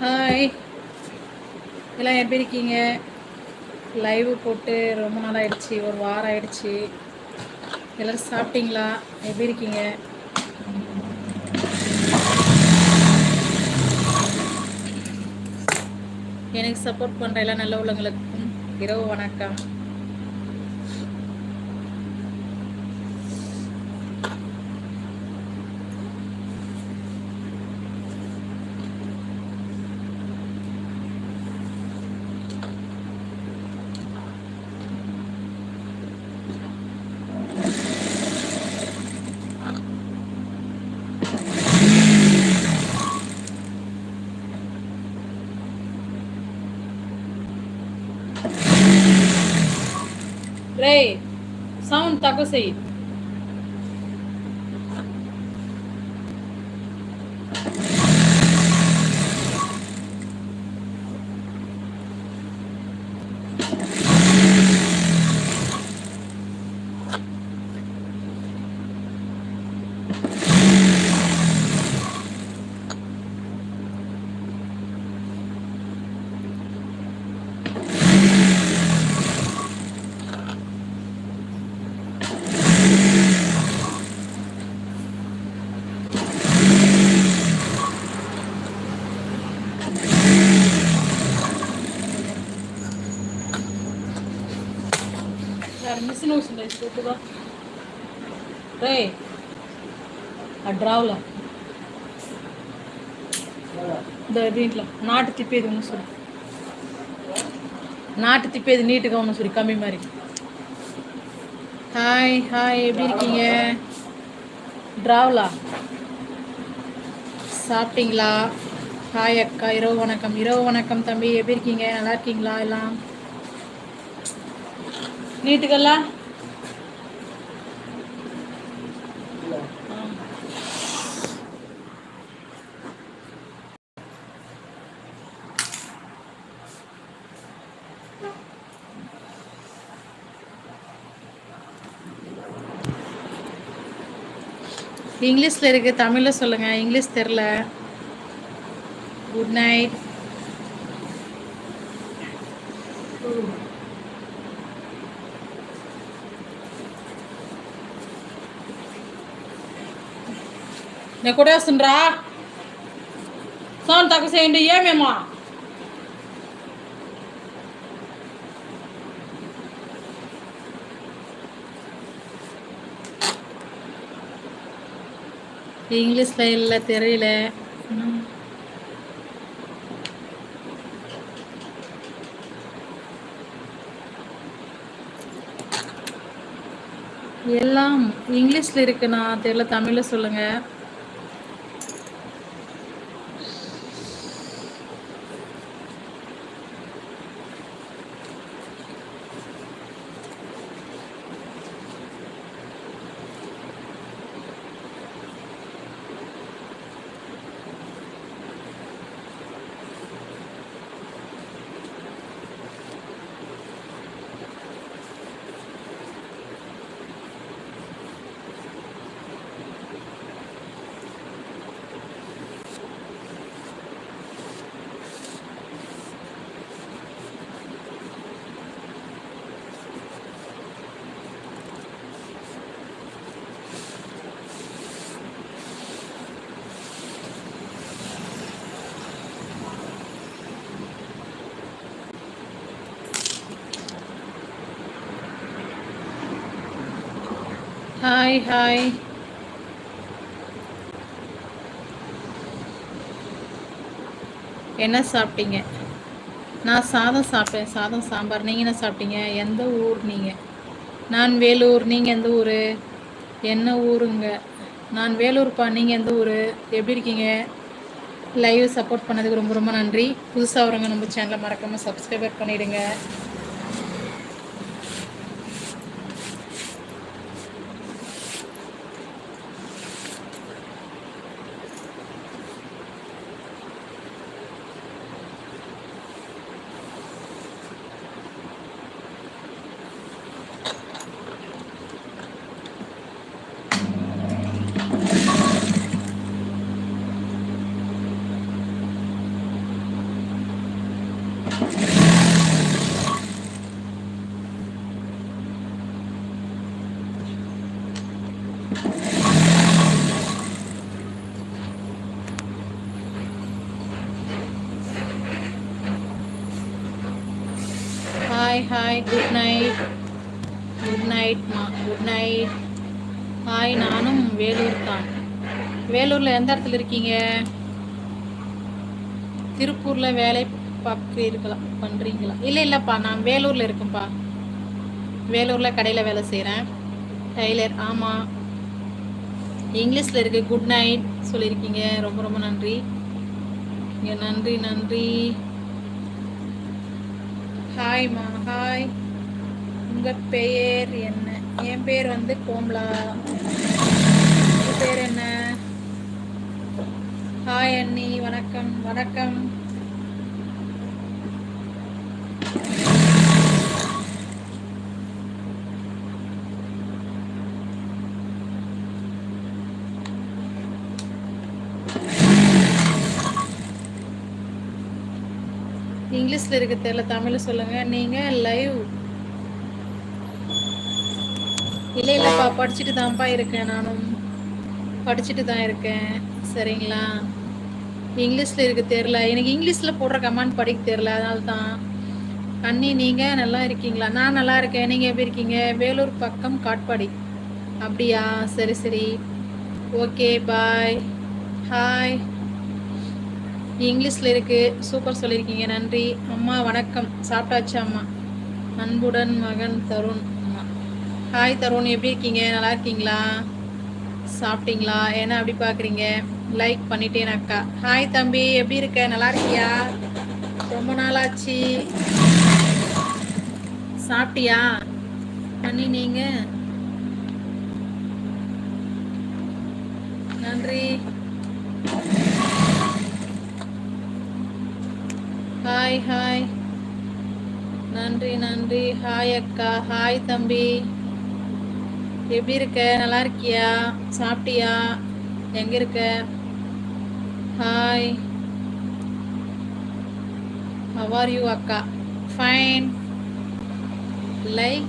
Hi எல்லாம் எப்படி இருக்கீங்க? லைவ் போட்டு ரொம்ப நாள் ஆயிடுச்சு ஒரு வாரம் ஆயிடுச்சு. எல்லோரும் சாப்பிட்டீங்களா? எப்படி இருக்கீங்க? எனக்கு சப்போர்ட் பண்ணுற எல்லாம் நல்ல உள்ளவங்களுக்கும் இரவு வணக்கம். tak com say డ్రావులా దీంట్లో నాటు తిప్పేది ఉన్న చూడు நாட்டு திப்பேது நீட்டுக்கு ஒன்று சொல்லி கம்மி மாதிரி ஹாய் ஹாய் எப்படி இருக்கீங்க ட்ராவலா சாப்பிட்டீங்களா ஹாய் அக்கா இரவு வணக்கம் இரவு வணக்கம் தம்பி எப்படி இருக்கீங்க நல்லா இருக்கீங்களா எல்லாம் நீட்டுக்கெல்லாம் இங்கிலீஷில் இருக்குது தமிழில் சொல்லுங்கள் இங்கிலீஷ் தெரில குட் நைட் నేను కొట్టేస్తుండ్రా సౌండ్ తక్కువ చేయండి ఏమేమో இங்கிலீஷில் இல்லை தெரியல. எல்லாம் இங்கிலீஷில் இருக்குண்ணா தெரியல. தமிழில் சொல்லுங்கள் ஹாய் ஹாய் என்ன சாப்பிட்டீங்க? நான் சாதம் சாப்பிட்டேன். சாதம் சாம்பார். நீங்கள் என்ன சாப்பிட்டீங்க? எந்த ஊர் நீங்கள் நான் வேலூர். நீங்கள் எந்த ஊர்? என்ன ஊருங்க? நான் வேலூர்ப்பா. நீங்கள் எந்த ஊர்? எப்படி இருக்கீங்க? லைவ் சப்போர்ட் பண்ணதுக்கு ரொம்ப ரொம்ப நன்றி. புதுசாக வரவங்க நம்ம சேனலை மறக்காமல் சப்ஸ்கிரைபர் பண்ணிவிடுங்க hi good night good night மா குட் நைட் ஹாய் நானும் வேலூர் தான் வேலூரில் எந்த இடத்துல இருக்கீங்க? திருப்பூரில் வேலை பார்க்குறீர்களா பண்ணுறீங்களா இல்லை இல்லைப்பா நான் வேலூரில் இருக்கேன்ப்பா. வேலூரில் கடையில் வேலை செய்கிறேன் டைலர் ஆமாம் இங்கிலீஷில் இருக்குது குட் நைட் சொல்லியிருக்கீங்க. ரொம்ப ரொம்ப நன்றி. நன்றி நன்றி. ஹாய்மா ஹாய் உங்கள் பெயர் என்ன? என் பேர் வந்து கோம்லா. உங்கள் பேர் என்ன? ஹாய் அண்ணி. வணக்கம். வணக்கம். இங்கிலீஷில் இருக்க தெரியல தமிழில் சொல்லுங்கள் நீங்கள் லைவ் இல்லை இல்லைப்பா படிச்சுட்டு தான்ப்பா இருக்கேன் நானும். படிச்சுட்டு தான் இருக்கேன். சரிங்களா? இங்கிலீஷில் இருக்க தெரில எனக்கு இங்கிலீஷில் போடுற கமெண்ட் படிக்க தெரில அதனால தான். அண்ணி நீங்கள் நல்லா இருக்கீங்களா? நான் நல்லா இருக்கேன். நீங்கள் எப்படி இருக்கீங்க? வேலூர் பக்கம் காட்பாடி. அப்படியா? சரி சரி. Okay bye. ஹாய் இங்கிலீஷில் இருக்குது சூப்பர் சொல்லியிருக்கீங்க. நன்றி. அம்மா வணக்கம். சாப்பிட்டாச்சு அம்மா. அன்புடன் மகன் தருண் அம்மா. ஹாய் தருண். எப்படி இருக்கீங்க? நல்லா இருக்கீங்களா? சாப்பிட்டீங்களா? என்ன அப்படி பார்க்குறீங்க லைக் பண்ணிட்டேன் அக்கா. ஹாய் தம்பி. எப்படி இருக்க? நல்லா இருக்கியா? ரொம்ப நாளாச்சு. சாப்பிட்டியா? பண்ணி நீங்கள் நன்றி. ஹாய் ஹாய் நன்றி நன்றி. ஹாய் அக்கா. ஹாய் தம்பி. எப்படி இருக்க? நல்லா இருக்கியா? சாப்பிட்டியா? எங்க இருக்க? ஹாய் ஹவ் யூ அக்கா? ஃபைன் லைக்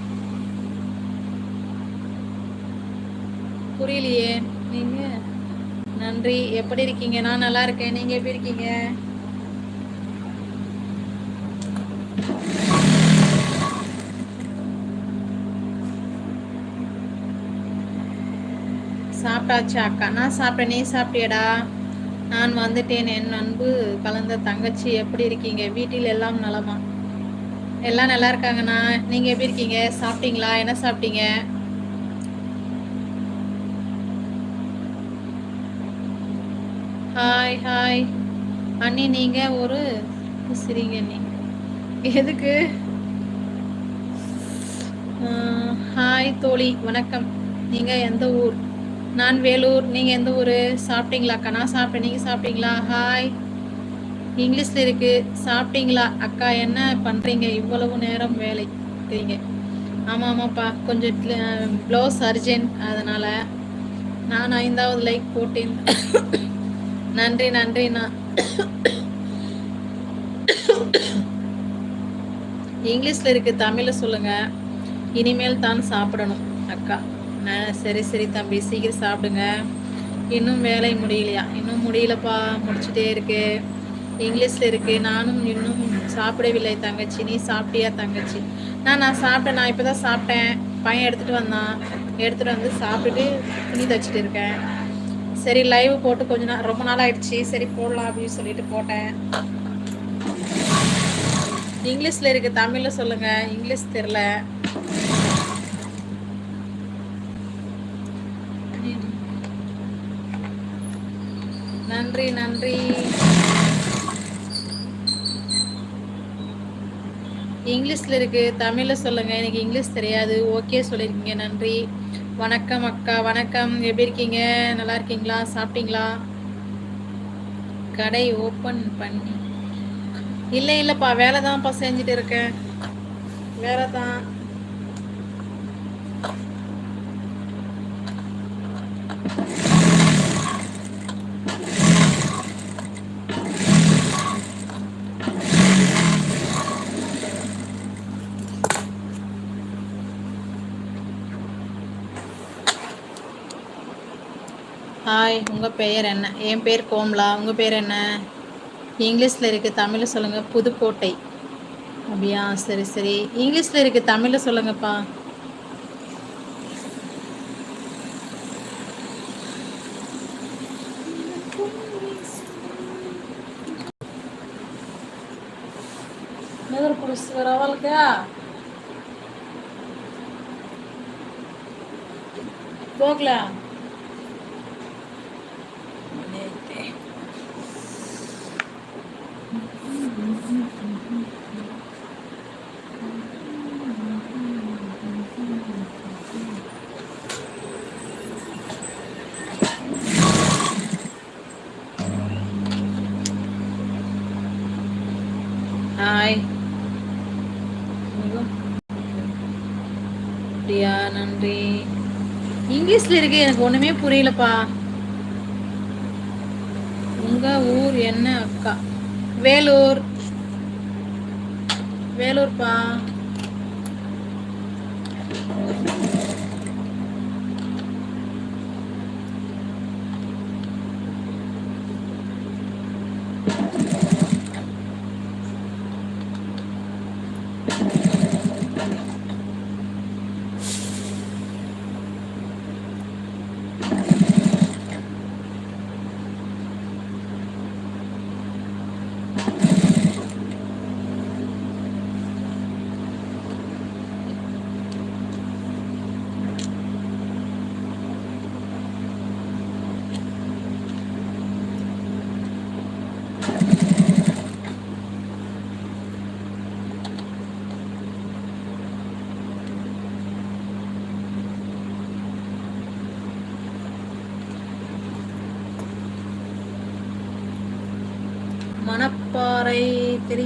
புரியலையே. நீங்க? நன்றி. எப்படி இருக்கீங்க? நான் நல்லா இருக்கேன். நீங்க எப்படி இருக்கீங்க? சாப்பிட்டாச்சா அக்கா. நான் சாப்பிட்டேன். நீ சாப்பிட்டியடா? நான் வந்துட்டேன். என் அன்பு கலந்த தங்கச்சி எப்படி இருக்கீங்க? வீட்டில் எல்லாம் நலமா? எல்லாம் நல்லா இருக்காங்கண்ணா. நீங்கள் எப்படி இருக்கீங்க? சாப்பிட்டீங்களா? என்ன சாப்பிட்டீங்க? ஹாய் ஹாய் அண்ணி நீங்கள் ஒரு சிரிங்க அண்ணி. எதுக்கு? ஹாய் தோழி. வணக்கம். நீங்கள் எந்த ஊர்? நான் வேலூர் நீங்கள் எந்த ஊர்? சாப்பிட்டீங்களாக்கா நான் சாப்பிட்டேன். நீங்கள் சாப்பிட்டீங்களா? ஹாய் இங்கிலீஷில் இருக்குது சாப்பிட்டீங்களா? அக்கா என்ன பண்ணுறீங்க இவ்வளவு நேரம் வேலை இருக்கிறீங்க ஆமாம் ஆமாப்பா. கொஞ்சம் ப்ளவுஸ் அர்ஜென்ட் அதனால் நான் ஐந்தாவது லைக் போட்டேன். நன்றி நன்றி நான் இங்கிலீஷில் இருக்குது தமிழில் சொல்லுங்கள் இனிமேல் தான் சாப்பிடணும் அக்கா. சரி சரி தம்பி சீக்கிரம் சாப்பிடுங்க. இன்னும் வேலை முடியலையா? இன்னும் முடியலப்பா முடிச்சுட்டே இருக்கு. இங்கிலீஷில் இருக்குது நானும் இன்னும் சாப்பிடவில்லை தங்கச்சி. நீ சாப்பிட்டியா தங்கச்சி? நான் நான் சாப்பிட்டேன். நான் இப்போ தான் சாப்பிட்டேன். பையன் எடுத்துகிட்டு வந்தான். எடுத்துகிட்டு வந்து சாப்பிட்டுட்டு துணி தைச்சிட்டு இருக்கேன். சரி லைவ் போட்டு கொஞ்ச நாள் ரொம்ப நாள் ஆயிடுச்சு. சரி போடலாம் அப்படின்னு சொல்லிட்டு போட்டேன். இங்கிலீஷில் இருக்குது தமிழில் சொல்லுங்கள் இங்கிலீஷ் தெரில நன்றி நன்றி. இங்கிலீஷில் இருக்குது தமிழில் சொல்லுங்கள் எனக்கு இங்கிலீஷ் தெரியாது. ஓகே சொல்லியிருக்கீங்க நன்றி. வணக்கம் அக்கா வணக்கம். எப்படி இருக்கீங்க? நல்லா இருக்கீங்களா? சாப்பிட்டீங்களா? கடை ஓப்பன் பண்ணி இல்லை இல்லைப்பா வேலை தான்ப்பா செஞ்சுட்டு இருக்கேன். வேலை தான் ஹாய் உங்கள் பெயர் என்ன என் பேர் கோம்லா உங்கள் பேர் என்ன இங்கிலீஷில் இருக்குது தமிழில் சொல்லுங்கள் புதுக்கோட்டை அப்படியா சரி சரி இங்கிலீஷில் இருக்குது தமிழில் சொல்லுங்கப்பா ఎదురు పులుసు రావాలిగా పోగలా ஹாய் அப்படியா நன்றி இங்கிலீஷ்ல இருக்கு எனக்கு ஒண்ணுமே புரியலப்பா உங்க ஊர் என்ன அக்கா? வேலூர். வேலூர்ப்பா.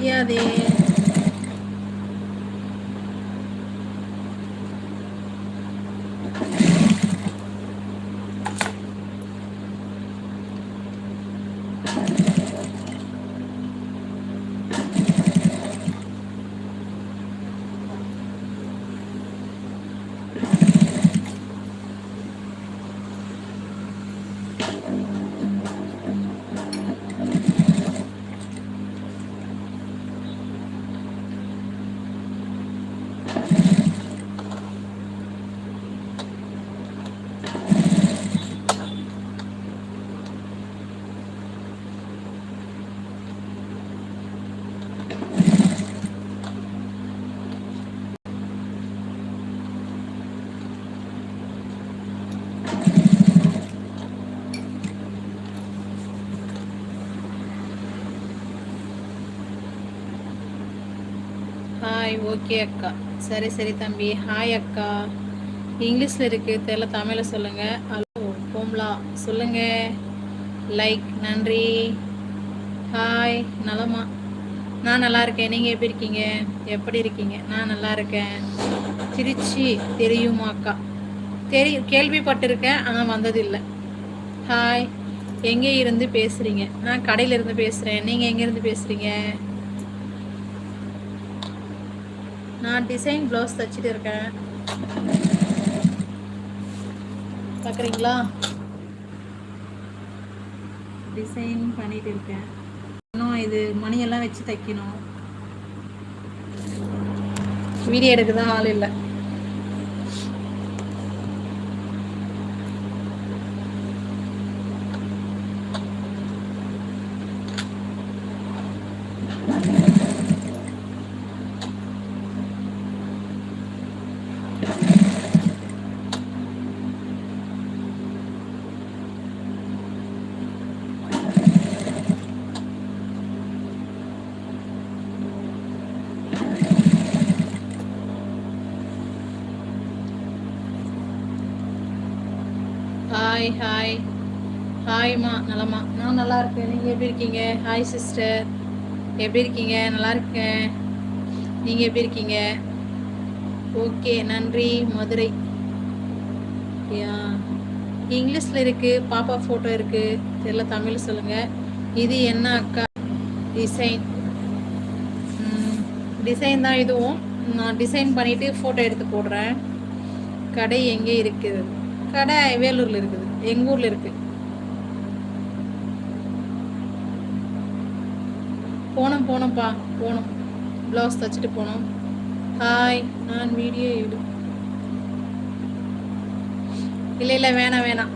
தெரியாதே ஹாய் ஓகே அக்கா. சரி சரி தம்பி. ஹாய் அக்கா. இங்கிலீஷில் இருக்குது தெரியல தமிழில் சொல்லுங்கள் ஹலோ கோம்லா. சொல்லுங்கள் லைக் நன்றி. ஹாய் நலமா. நான் நல்லா இருக்கேன். நீங்கள் எப்படி இருக்கீங்க? எப்படி இருக்கீங்க? நான் நல்லா இருக்கேன். திருச்சி தெரியுமா அக்கா? தெரி கேள்விப்பட்டிருக்கேன் ஆனால் வந்ததில்லை. ஹாய் எங்கே இருந்து பேசுகிறீங்க நான் கடையிலேருந்து பேசுகிறேன் நீங்கள் எங்கேருந்து பேசுகிறீங்க நான் டிசைன் ப்ளவுஸ் தைச்சிட்டு இருக்கேன். பார்க்குறீங்களா டிசைன் பண்ணிட்டு இருக்கேன். இன்னும் இது மணியெல்லாம் வச்சு தைக்கணும். வீடியோ எடுக்க தான் ஆள் இல்லை. ஹாய் ஹாய் ஹாய்மா நலமா. நான் நல்லா இருக்கேன். நீங்கள் எப்படி இருக்கீங்க? ஹாய் சிஸ்டர் எப்படி இருக்கீங்க? நல்லா இருக்கேன். நீங்கள் எப்படி இருக்கீங்க? ஓகே நன்றி. மதுரை. யா இங்கிலீஷில் இருக்குது பாப்பா ஃபோட்டோ இருக்குது தெரியல தமிழ் சொல்லுங்கள் இது என்ன அக்கா? டிசைன் டிசைன் தான் இதுவும். நான் டிசைன் பண்ணிவிட்டு ஃபோட்டோ எடுத்து போடுறேன். கடை எங்கே இருக்குது? கடை வேலூரில் இருக்குது. எங்கள் ஊரில் இருக்குது போனோம் போனோம்ப்பா போனோம் ப்ளவுஸ் தைச்சிட்டு போனோம் ஹாய் நான் வீடியோ எடு. இல்லை இல்லை வேணாம் வேணாம்.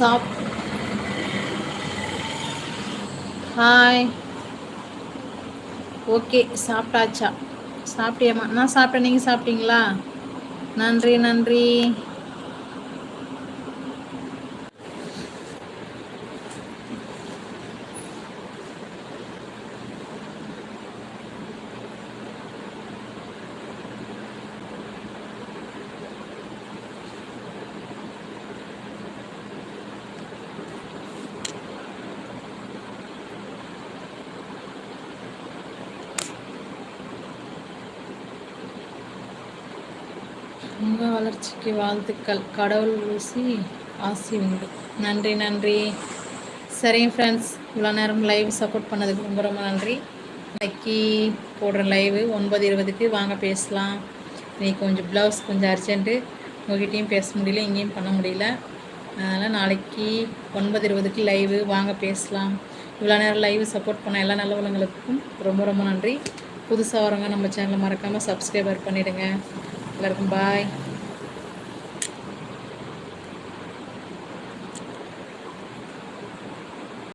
சாப் ஹாய் ஓகே சாப்பிட்டாச்சா? சாப்பிட்டியம்மா. நான் சாப்பிட்டேன். நீங்கள் சாப்பிட்டீங்களா? நன்றி நன்றி. உங்கள் வாழ்த்துக்கள். கடவுள் ஊசி ஆசி உண்டு நன்றி நன்றி. சரிங்க ஃப்ரெண்ட்ஸ் இவ்வளோ நேரம் லைவ் சப்போர்ட் பண்ணதுக்கு ரொம்ப ரொம்ப நன்றி. இன்னைக்கு போடுற லைவு ஒன்பது இருபதுக்கு வாங்க பேசலாம். நீ கொஞ்சம் ப்ளவுஸ் கொஞ்சம் அர்ஜென்ட்டு உங்ககிட்டையும் பேச முடியல இங்கேயும் பண்ண முடியல. அதனால் நாளைக்கு ஒன்பது இருபதுக்கு லைவு வாங்க பேசலாம். இவ்வளோ நேரம் லைவ் சப்போர்ட் பண்ண எல்லா நல்லவங்களுக்கும் ரொம்ப ரொம்ப நன்றி. புதுசாக வரவங்க நம்ம சேனலை மறக்காமல் சப்ஸ்கிரைபர் பண்ணிவிடுங்க எல்லாருக்கும் பாய்